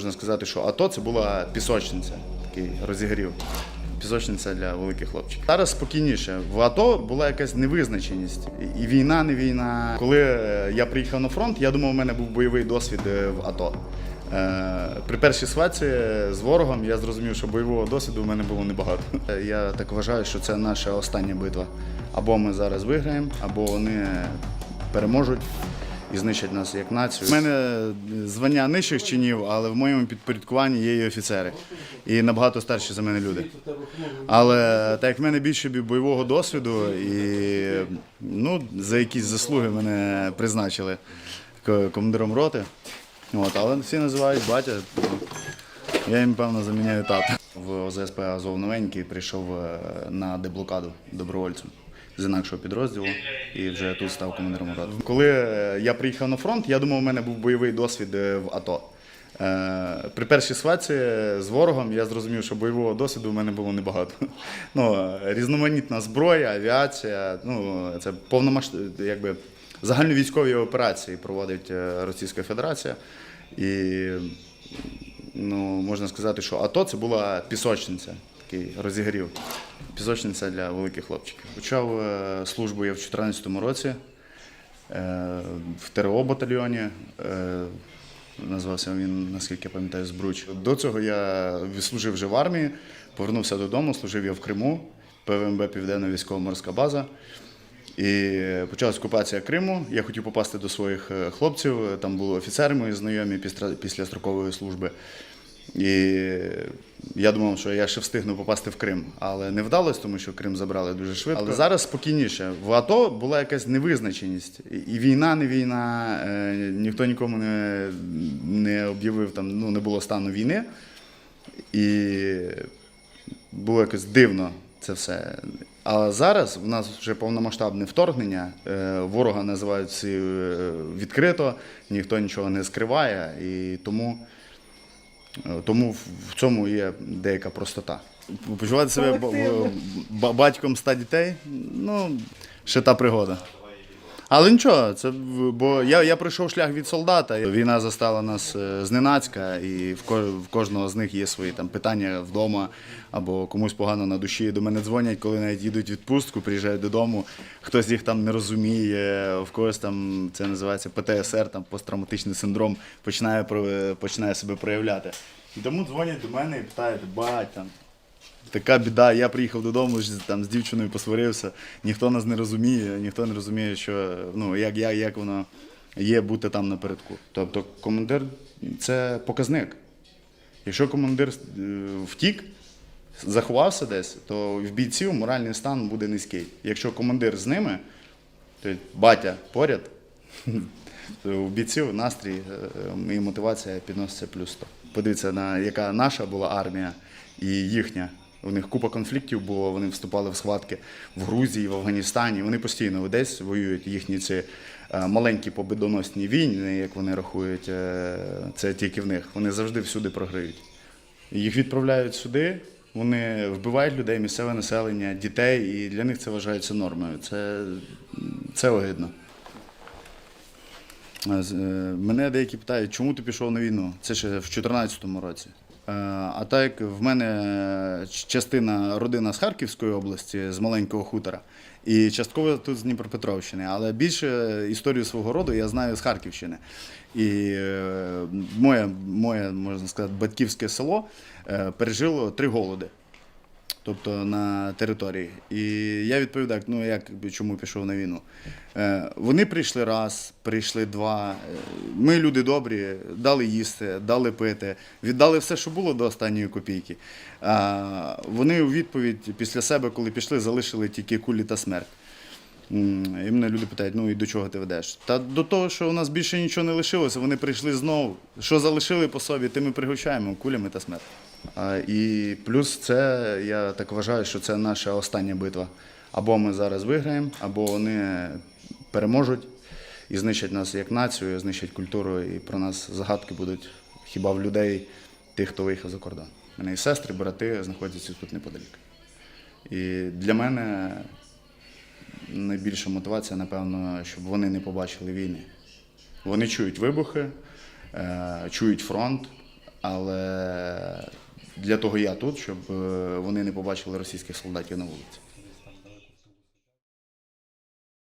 можна сказати, що АТО це була пісочниця, такий розігрів. Пісочниця для великих хлопчиків. Зараз спокійніше. В АТО була якась невизначеність. І війна, не війна. Коли е, я приїхав на фронт, я думав, у мене був бойовий досвід е, в АТО. Е, При першій сваці з ворогом я зрозумів, що бойового досвіду в мене було небагато. Я так вважаю, що це наша остання битва. Або ми зараз виграємо, або вони переможуть і знищать нас як націю. У мене звання нижчих чинів, але в моєму підпорядкуванні є і офіцери, і набагато старші за мене люди. Але так як в мене більше бойового досвіду, і ну, за якісь заслуги мене призначили командиром роти. От, але всі називають батя. Я їм, певно, заміняю тата. В ОЗСП Азов Новенький прийшов е, на деблокаду добровольцем з інакшого підрозділу і вже тут став командиром роти. Коли е, я приїхав на фронт, я думав, у мене був бойовий досвід е, в АТО. Е, При першій сваці з ворогом я зрозумів, що бойового досвіду в мене було небагато. Ну, різноманітна зброя, авіація, ну, це повномасштаб, якби загальновійськові операції проводить Російська Федерація. І ну, можна сказати, що АТО це була пісочниця, такий розігрів. Пісочниця для великих хлопчиків. Почав е, службу я в 2014 році е, в ТРО батальйоні. Е, Назвався він, наскільки я пам'ятаю, Збруч. До цього я служив вже в армії, повернувся додому, служив я в Криму, ПВМБ Південна військово-морська база. І почалась окупація Криму. Я хотів попасти до своїх хлопців. Там були офіцери мої знайомі після строкової служби. І я думав, що я ще встигну попасти в Крим, але не вдалося, тому що Крим забрали дуже швидко. Але зараз спокійніше. В АТО була якась невизначеність. І війна, не війна, е, ніхто нікому не, не об'явив там, ну не було стану війни. І було якось дивно це все. А зараз в нас вже повномасштабне вторгнення. е, Ворога називають всі е, відкрито, ніхто нічого не скриває, і тому, тому в- цьому є деяка простота. Почувати себе ба- ба- батьком ста дітей, ну, ще та пригода. Але нічого, це бо я, я пройшов шлях від солдата. Війна застала нас е, зненацька, і в, в кожного з них є свої там питання вдома або комусь погано на душі. До мене дзвонять, коли навіть їдуть в відпустку, приїжджають додому. Хтось їх там не розуміє, в когось там це називається ПТСР, там посттравматичний синдром починає починає себе проявляти. І тому дзвонять до мене і питають, бать там. Така біда, я приїхав додому там з дівчиною посварився, ніхто нас не розуміє, ніхто не розуміє, що ну як, як, як воно є бути там напередку. Тобто командир це показник. Якщо командир е, втік, заховався десь, то в бійців моральний стан буде низький. Якщо командир з ними, то батя поряд, то у бійців настрій е, і мотивація підноситься плюс 100. Подивіться, на яка наша була армія і їхня. У них купа конфліктів було, вони вступали в схватки в Грузії, в Афганістані. Вони постійно десь воюють їхні ці е, маленькі победоносні війни, як вони рахують, е, це тільки в них. Вони завжди всюди програють. Їх відправляють сюди, вони вбивають людей, місцеве населення, дітей, і для них це вважається нормою. Це, це огидно. Е, Мене деякі питають, чому ти пішов на війну? Це ще в 2014 році. Е, А так як в мене частина родина з Харківської області, з маленького хутора, і частково тут з Дніпропетровщини, але більше історію свого роду я знаю з Харківщини. І е, моє, моє можна сказати, батьківське село е, пережило три голоди тобто на території. І я відповідав, ну як чому пішов на війну. Е, вони прийшли раз, прийшли два. Е, Ми люди добрі, дали їсти, дали пити, віддали все, що було до останньої копійки. А вони у відповідь після себе, коли пішли, залишили тільки кулі та смерть. І мене люди питають, ну і до чого ти ведеш? Та до того, що у нас більше нічого не лишилося, вони прийшли знову. Що залишили по собі, тим ми пригощаємо кулями та смерть. І плюс це, я так вважаю, що це наша остання битва. Або ми зараз виграємо, або вони переможуть і знищать нас як націю, знищать культуру, і про нас загадки будуть хіба в людей, тих, хто виїхав за кордон. У мене і сестри, брати знаходяться тут неподалік. І для мене найбільша мотивація, напевно, щоб вони не побачили війни. Вони чують вибухи, е, чують фронт, Але для того я тут, щоб е, вони не побачили російських солдатів на вулиці.